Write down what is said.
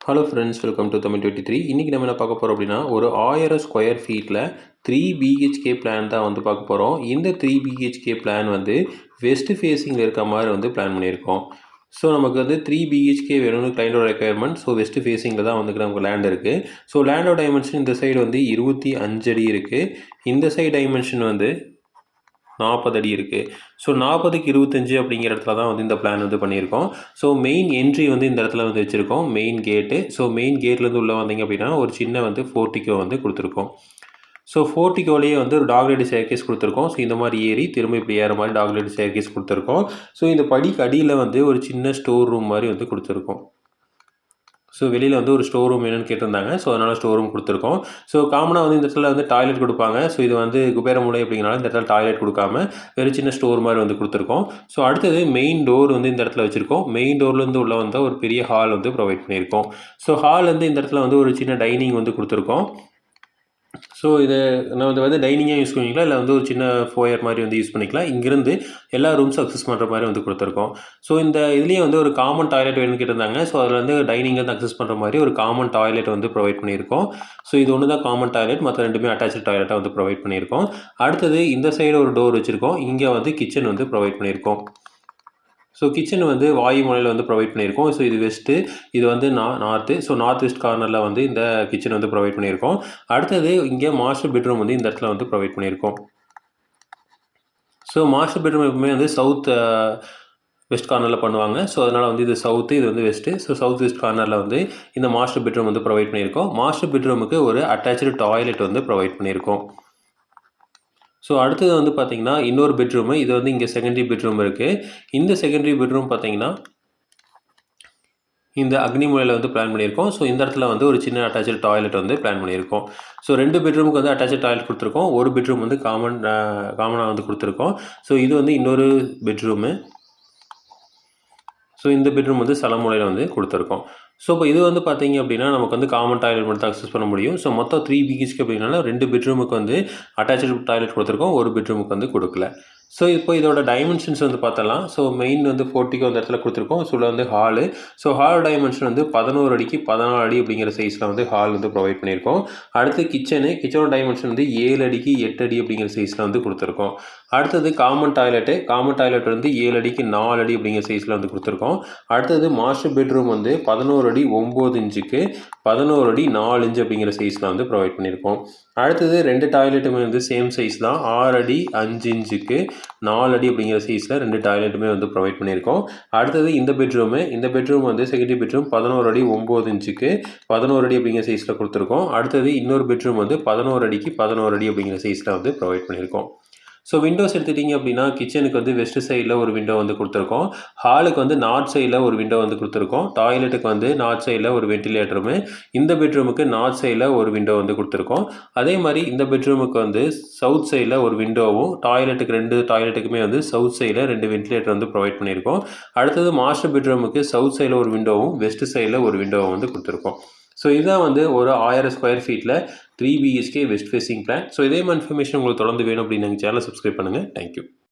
Hello friends welcome to Tamil twenty three இன்றைக்கி நம்ம என்ன பார்க்க போகிறோம் அப்படின்னா ஒரு ஆயிரம் ஸ்கொயர் ஃபீட்டில் த்ரீ பிஹெச்கே பிளான் தான் வந்து பார்க்க போகிறோம் இந்த த்ரீ பிஹெச்கே பிளான் வந்து வெஸ்ட் ஃபேஸிங்கில் இருக்க மாதிரி வந்து பிளான் பண்ணியிருக்கோம். ஸோ நமக்கு வந்து த்ரீ பிஹெச்கே வேணும்னு கிளைண்டோட ரெக்குயர்மெண்ட் ஸோ வெஸ்ட் ஃபேஸிங்கில் தான் வந்து நமக்கு லேண்ட் இருக்குது ஸோ லேண்டோட டைமென்ஷன் இந்த சைடு வந்து இருபத்தி அஞ்சு அடி இருக்குது இந்த சைடு டைமென்ஷன் வந்து நாற்பது அடி இருக்குது ஸோ நாற்பதுக்கு இருபத்தஞ்சு அப்படிங்கிற இடத்துல தான் வந்து இந்த பிளான் வந்து பண்ணியிருக்கோம். ஸோ மெயின் என்ட்ரி வந்து இந்த இடத்துல வந்து வச்சுருக்கோம். மெயின் கேட்டு ஸோ மெயின் கேட்லேருந்து உள்ளே வந்தீங்க அப்படின்னா ஒரு சின்ன வந்து ஃபோர்ட்டிக்கோ வந்து கொடுத்துருக்கோம். ஸோ ஃபோர்ட்டிக்கோலேயே வந்து ஒரு டாக்லேட் சேர்க்கேஸ் கொடுத்துருக்கோம். ஸோ இந்த மாதிரி ஏறி திரும்ப இப்படி ஏற மாதிரி டாக்லேட் சேர்க்கேஸ் கொடுத்துருக்கோம். ஸோ இந்த படிக்கு அடியில் வந்து ஒரு சின்ன ஸ்டோர் ரூம் மாதிரி வந்து கொடுத்துருக்கோம். ஸோ வெளியில் வந்து ஒரு ஸ்டோர் ரூம் வேணும்னு கேட்டிருந்தாங்க. ஸோ அதனால் ஸ்டோர் ரூம் கொடுத்துருக்கோம். ஸோ காமனாக வந்து இந்த இடத்துல வந்து டாய்லெட் கொடுப்பாங்க. ஸோ இது வந்து குபேரமுலை அப்படிங்கிறனால இந்த இடத்துல டாய்லெட் கொடுக்காம வெறும் சின்ன ஸ்டோர் மாதிரி வந்து கொடுத்துருக்கோம். ஸோ அடுத்தது மெயின் டோர் வந்து இந்த இடத்துல வச்சுருக்கோம். மெயின் டோர்லேருந்து உள்ள வந்தால் ஒரு பெரிய ஹால் வந்து ப்ரொவைட் பண்ணியிருக்கோம். ஸோ ஹால் வந்து இந்த இடத்துல வந்து ஒரு சின்ன டைனிங் வந்து கொடுத்துருக்கோம். ஸோ இதை நான் வந்து வந்து டைனிங்காக யூஸ் பண்ணிக்கலாம். இல்லை வந்து ஒரு சின்ன ஃபோயர் மாதிரி வந்து யூஸ் பண்ணிக்கலாம். இங்கேருந்து எல்லா ரூம்ஸும் அக்சஸ் பண்ணுற மாதிரி வந்து கொடுத்துருக்கோம். ஸோ இந்த இதுலேயே வந்து ஒரு காமன் டாய்லெட் வேணும்னு கேட்டிருந்தாங்க. ஸோ அதில் வந்து டைனிங் வந்து அக்சஸ் பண்ணுற மாதிரி ஒரு காமன் டாய்லெட் வந்து ப்ரொவைட் பண்ணியிருக்கோம். ஸோ இது ஒன்று தான் காமன் டாய்லெட் மற்ற ரெண்டுமே அட்டாச்சு டாய்லெட்டாக வந்து ப்ரொவைட் பண்ணியிருக்கோம். அடுத்தது இந்த சைடு ஒரு டோர் வச்சுருக்கோம். இங்கே வந்து கிச்சன் வந்து ப்ரொவைட் பண்ணியிருக்கோம். ஸோ கிச்சன் வந்து வாயு முனையில் வந்து ப்ரொவைட் பண்ணியிருக்கோம். ஸோ இது வெஸ்ட்டு இது வந்து நா நார்த்து ஸோ நார்த் வெஸ்ட் கார்னரில் வந்து இந்த கிச்சன் வந்து ப்ரொவைட் பண்ணியிருக்கோம். அடுத்தது இங்கே மாஸ்டர் பெட்ரூம் வந்து இந்த இடத்துல வந்து ப்ரொவைட் பண்ணியிருக்கோம். ஸோ மாஸ்டர் பெட்ரூம் எப்பவுமே வந்து சவுத் வெஸ்ட் கார்னரில் பண்ணுவாங்க. ஸோ அதனால் வந்து இது சவுத்து இது வந்து வெஸ்ட்டு ஸோ சவுத் வெஸ்ட் கார்னரில் வந்து இந்த மாஸ்டர் பெட்ரூம் வந்து ப்ரொவைட் பண்ணியிருக்கோம். மாஸ்டர் பெட்ரூமுக்கு ஒரு அட்டாச்சு டாய்லெட் வந்து ப்ரொவைட் பண்ணியிருக்கோம். ஸோ அடுத்தது வந்து பார்த்திங்கன்னா இன்னொரு பெட்ரூமு இது வந்து இங்கே செகண்டரி பெட்ரூம் இருக்குது இந்த செகண்டரி பெட்ரூம் பார்த்திங்கன்னா இந்த அக்னிமூலையில் வந்து பிளான் பண்ணியிருக்கோம். ஸோ இந்த இடத்துல வந்து ஒரு சின்ன அட்டாச்சு டாய்லெட் வந்து பிளான் பண்ணியிருக்கோம். ஸோ ரெண்டு பெட்ரூமுக்கு வந்து அட்டாச்சு டாய்லெட் கொடுத்துருக்கோம். ஒரு பெட்ரூம் வந்து காமன் காமனாக வந்து கொடுத்துருக்கோம். ஸோ இது வந்து இன்னொரு பெட்ரூமு ஸோ இந்த பெட்ரூம் வந்து சலமுலையில் வந்து கொடுத்துருக்கோம். ஸோ இப்போ இது வந்து பார்த்தீங்க அப்படின்னா நமக்கு வந்து காமன் டாய்லெட் மட்டும் தான் அக்சஸ் பண்ண முடியும். ஸோ மொத்தம் த்ரீ பிஹெச்கே அப்படின்னால ரெண்டு பெட்ரூமுக்கு வந்து அட்டாச்சு டாய்லெட் கொடுத்துருக்கோம். ஒரு பெட்ரூமுக்கு வந்து கொடுக்கல. ஸோ இப்போ இதோட டைமென்ஷன்ஸ் வந்து பார்த்தலாம் ஸோ மெயின் வந்து ஃபோர்ட்டிக்கு அந்த இடத்துல கொடுத்துருக்கோம். ஸோ வந்து ஹாலு ஸோ ஹால் டைமென்ஷன் வந்து பதினோரு அடிக்கு பதினாலு அடி அப்படிங்கிற சைஸில் வந்து ஹால் வந்து ப்ரொவைட் பண்ணியிருக்கோம். அடுத்து கிச்சனு கிச்சனோட டைமென்ஷன் வந்து ஏழு அடிக்கு எட்டு அடி அப்படிங்கிற சைஸில் வந்து கொடுத்துருக்கோம். அடுத்தது காமன் டாய்லெட்டு காமன் டாய்லெட் வந்து ஏழு அடிக்கு நாலு அடி அப்படிங்கிற சைஸில் வந்து கொடுத்துருக்கோம். அடுத்தது மாஸ்டர் பெட்ரூம் வந்து பதினோரு அடி ஒம்பது இன்ச்சுக்கு பதினோரு அடி நாலு இன்ச்சு அப்படிங்கிற சைஸில் வந்து ப்ரொவைட் பண்ணியிருக்கோம். அடுத்தது ரெண்டு டாய்லெட்டுமே வந்து சேம் சைஸ் தான். ஆறு அடி அஞ்சு இன்ச்சுக்கு நாலு அடி அப்படிங்கிற சைஸில் ரெண்டு டாய்லெட்டுமே வந்து ப்ரொவைட் பண்ணியிருக்கோம். அடுத்தது இந்த பெட்ரூமு இந்த பெட்ரூம் வந்து செகண்டரி பெட்ரூம் பதினோரு அடி ஒம்பது இன்ச்சுக்கு பதினோரு அடி அப்படிங்கிற சைஸில் கொடுத்துருக்கோம். அடுத்தது இன்னொரு பெட்ரூம் வந்து பதினோரு அடிக்கு பதினோரு அடி அப்படிங்கிற சைஸில் வந்து ப்ரொவைட் பண்ணியிருக்கோம். ஸோ விண்டோஸ் எடுத்துட்டிங்க அப்படின்னா கிச்சனுக்கு வந்து வெஸ்ட் சைடில் ஒரு விண்டோ வந்து கொடுத்துருக்கோம். ஹாலுக்கு வந்து நார்த் சைடில் ஒரு விண்டோ வந்து கொடுத்துருக்கோம். டாய்லெட்டுக்கு வந்து நார்த் சைடில் ஒரு வெண்டிலேட்டருமே இந்த பெட்ரூமுக்கு நார்த் சைடில் ஒரு விண்டோ வந்து கொடுத்துருக்கோம். அதே மாதிரி இந்த பெட்ரூமுக்கு வந்து சவுத் சைடில் ஒரு விண்டோவும் டாய்லெட்டுக்கு ரெண்டு டாய்லெட்டுக்குமே வந்து சவுத் சைடில் ரெண்டு வெண்டிலேட்டர் வந்து ப்ரொவைட் பண்ணியிருக்கோம். அடுத்தது மாஸ்டர் பெட்ரூமுக்கு சவுத் சைடில் ஒரு விண்டோவும் வெஸ்ட் சைடில் ஒரு விண்டோவும் வந்து கொடுத்துருக்கோம். ஸோ இதுதான் வந்து ஒரு ஆயிரம் ஸ்கொயர் ஃபீட்டில் three BHK west facing plan so இதே மாதிரி இன்ஃபர்மேஷன் உங்களுக்கு தொடர்ந்து வேணும் அப்படின்னு எங்கள் சேனலை சப்ஸ்கிரைப் பண்ணுங்கள் தேங்க்யூ